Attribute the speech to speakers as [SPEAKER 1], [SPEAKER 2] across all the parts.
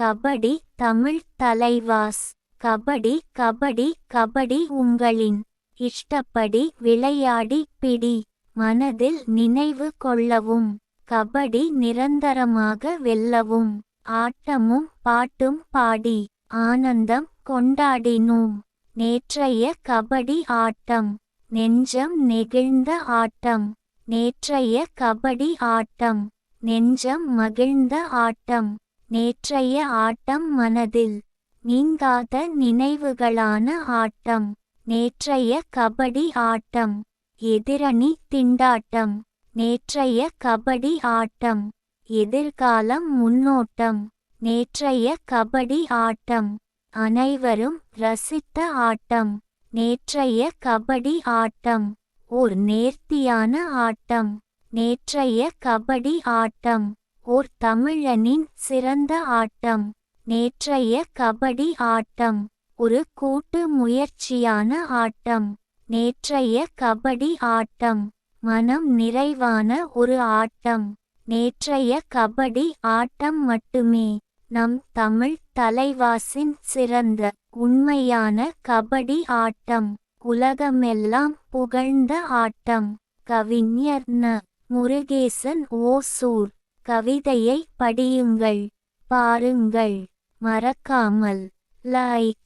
[SPEAKER 1] கபடி தமிழ் தலைவாஸ். கபடி கபடி கபடி உங்களின் இஷ்டப்படி விளையாடி பிடி. மனதில் நினைவு கொள்ளவும். கபடி நிரந்தரமாக வெல்லவும். ஆட்டமும் பாட்டும் பாடி. ஆனந்தம் கொண்டாடினோம். நேற்றைய கபடி ஆட்டம். நெஞ்சம் நெகிழ்ந்த ஆட்டம். நேற்றைய கபடி ஆட்டம். நெஞ்சம் மகிழ்ந்த ஆட்டம். நேற்றைய ஆட்டம் மனதில் நீங்காத நினைவுகளான ஆட்டம். நேற்றைய கபடி ஆட்டம். எதிரணி திண்டாட்டம். நேற்றைய கபடி ஆட்டம். எதிர்காலம் முன்னோட்டம். நேற்றைய கபடி ஆட்டம். அனைவரும் ரசித்த ஆட்டம். நேற்றைய கபடி ஆட்டம். ஓர் நேர்த்தியான ஆட்டம். நேற்றைய கபடி ஆட்டம். ஓர் தமிழனின் சிறந்த ஆட்டம் நேற்றைய கபடி ஆட்டம் ஒரு கூட்டு முயற்சியான ஆட்டம் நேற்றைய கபடி ஆட்டம் மனம் நிறைவான ஒரு ஆட்டம் நேற்றைய கபடி ஆட்டம் மட்டுமே நம் தமிழ் தலைவாசின் சிறந்த உண்மையான கபடி ஆட்டம் உலகமெல்லாம் புகழ்ந்த ஆட்டம் கவிஞர் ந. முருகேசன் ஓசூர். கவிதையை படியுங்கள் பாருங்கள். மறக்காமல் லைக்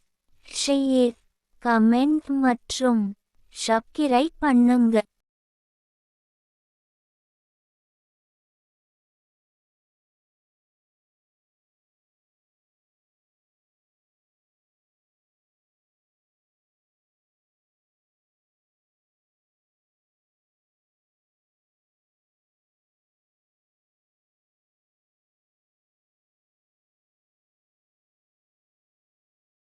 [SPEAKER 1] ஷேர் கமெண்ட் மற்றும் சப்கிரை பண்ணுங்க.